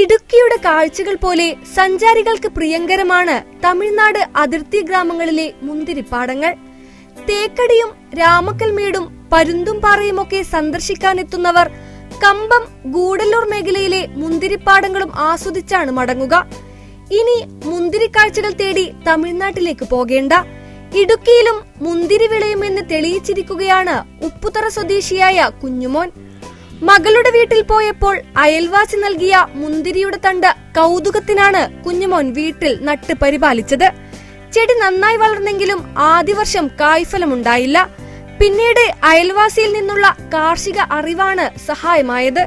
ഇടുക്കിയുടെ കാഴ്ചകൾ പോലെ സഞ്ചാരികൾക്ക് പ്രിയങ്കരമാണ് തമിഴ്നാട് അതിർത്തി ഗ്രാമങ്ങളിലെ മുന്തിരിപ്പാടങ്ങൾ. തേക്കടിയും രാമക്കൽമേടും പരുന്തുംപാറയുമൊക്കെ സന്ദർശിക്കാനെത്തുന്നവർ കമ്പം ഗൂഡല്ലൂർ മേഖലയിലെ മുന്തിരിപ്പാടങ്ങളും ആസ്വദിച്ചാണ് മടങ്ങുക. ഇനി മുന്തിരിക്കാഴ്ചകൾ തേടി തമിഴ്നാട്ടിലേക്ക് പോകേണ്ട. ഇടുക്കിയിലും മുന്തിരി വിളയുമെന്ന് തെളിയിച്ചിരിക്കുകയാണ് ഉപ്പുതറ സ്വദേശിയായ കുഞ്ഞുമോൻ. മകളുടെ വീട്ടിൽ പോയപ്പോൾ അയൽവാസി നൽകിയ മുന്തിരിയുടെ തണ്ട് കൗതുകത്തിനാണ് കുഞ്ഞുമോൻ വീട്ടിൽ നട്ട് പരിപാലിച്ചത്. ചെടി നന്നായി വളർന്നെങ്കിലും ആദ്യ വർഷം കായ്ഫലമുണ്ടായില്ല. പിന്നീട് അയൽവാസിയിൽ നിന്നുള്ള കാർഷിക അറിവാണ് സഹായമായത്.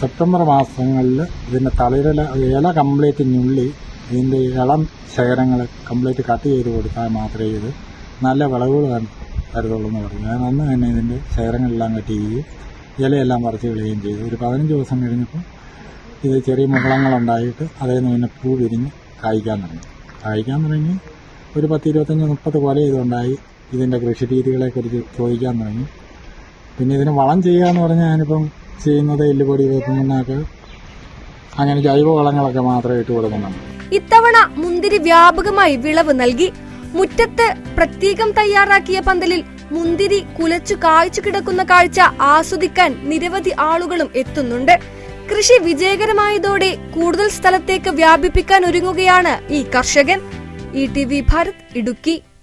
സെപ്റ്റംബർ മാസങ്ങളിൽ ഇതിന്റെ തലയിലെ ഇല കംപ്ലീറ്റ് ഞുള്ളി ഇതിന്റെ ഇളം ശേഖരങ്ങൾ കംപ്ലീറ്റ് കട്ട് ചെയ്ത് കൊടുത്താൽ മാത്രമേ ഇത് നല്ല വിളവുകൾ തര- തരത്തുള്ളൂ എന്ന് പറഞ്ഞു. ഞാൻ അന്ന് തന്നെ ഇതിന്റെ ശേഖരങ്ങളെല്ലാം കട്ട് ചെയ്യുകയും ഇലയെല്ലാം പറിച്ച് കളയുകയും ചെയ്തു. ഒരു പതിനഞ്ച് ദിവസം കഴിഞ്ഞപ്പോൾ ഇത് ചെറിയ മുകളങ്ങളുണ്ടായിട്ട് അതേ നിന്ന് പൂ വിരിഞ്ഞ് കായ്ക്കാൻ തുടങ്ങി. കായ്ക്കാൻ തുടങ്ങി. ഒരു പത്ത് ഇരുപത്തഞ്ച് മുപ്പത് കൊല ഇതുണ്ടായി. ഇതിന്റെ കൃഷി രീതികളെക്കുറിച്ച് ചോദിക്കാൻ തുടങ്ങി. പിന്നെ ഇതിന് വളം ചെയ്യുക എന്ന് പറഞ്ഞാൽ ഞാനിപ്പം ചെയ്യുന്നത് എല്ലുപൊടി വേപ്പുമണ്ണാക്ക് അങ്ങനെ ജൈവ വളങ്ങളൊക്കെ മാത്രമേ ഇട്ട് കൊടുക്കുന്നുള്ളൂ. ഇത്തവണ മുന്തിരി വ്യാപകമായി വിളവ് നൽകി. മുറ്റത്ത് പ്രത്യേകം തയ്യാറാക്കിയ പന്തലിൽ മുന്തിരി കുലച്ചു കായ്ച്ചു കിടക്കുന്ന കാഴ്ച ആസ്വദിക്കാൻ നിരവധി ആളുകളും എത്തുന്നുണ്ട്. കൃഷി വിജയകരമായതോടെ കൂടുതൽ സ്ഥലത്തേക്ക് വ്യാപിപ്പിക്കാൻ ഒരുങ്ങുകയാണ് ഈ കർഷകൻ. E T V Bharat Idukki.